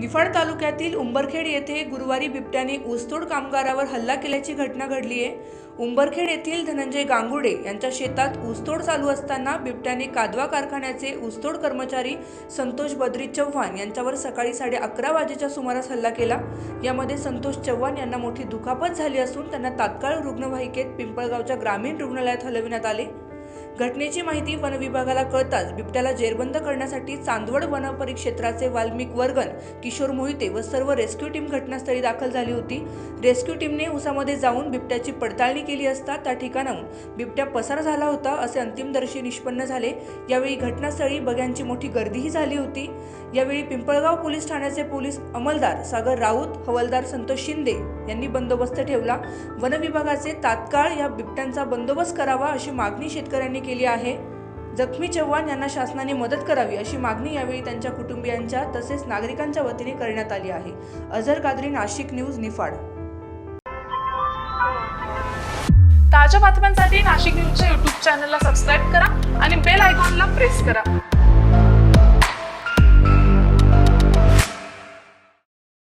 निफाड तालुक्यातील उंबरखेड येथे गुरुवारी बिबट्याने ऊसतोड कामगारावर हल्ला केल्याची घटना घडली आहे. उंबरखेड येथील धनंजय गांगुडे यांच्या शेतात ऊसतोड चालू असताना बिबट्याने कादवा कारखान्याचे ऊसतोड कर्मचारी संतोष बद्री चव्हाण यांच्यावर सकाळी साडे अकरा वाजेच्या सुमारास हल्ला केला. यामध्ये संतोष चव्हाण यांना मोठी दुखापत झाली असून त्यांना तात्काळ रुग्णवाहिकेत पिंपळगावच्या ग्रामीण रुग्णालयात हलविण्यात आले. घटनेची माहिती वन विभागाला कळताच बिबट्याला जेरबंद करण्यासाठी चांदवड वन परिक्षेत्राचे वाल्मिक वर्गन किशोर मोहिते व सर्व रेस्क्यू टीम घटनास्थळी दाखल झाली होती. रेस्क्यू टीमने उसामध्ये जाऊन बिबट्याची पडताळणी केली असता त्या ठिकाणाहून बिबट्या पसार झाला होता असे अंतिमदर्शी निष्पन्न झाले. यावेळी घटनास्थळी बघ्यांची मोठी गर्दीही झाली होती. यावेळी पिंपळगाव पोलीस ठाण्याचे पोलीस अंमलदार सागर राऊत हवालदार संतोष शिंदे यांनी बंदोबस्त ठेवला. वन विभागाचे तात्काळ या बिबट्यांचा बंदोबस्त करावा अशी मागणी शेतकऱ्यांनी केली आहे. जखमी चव्हाण यांना शासनाने मदत करावी अशी मागणी यावेळी त्यांच्या कुटुंबियांच्या तसेच नागरिकांच्या वतीने करण्यात आली आहे. अझर कादरी नाशिक न्यूज निफाड. ताज्या बातम्यांसाठी नाशिक न्यूजच्या युट्यूब चॅनलला सबस्क्राईब करा आणि बेल आयकॉनला प्रेस करा.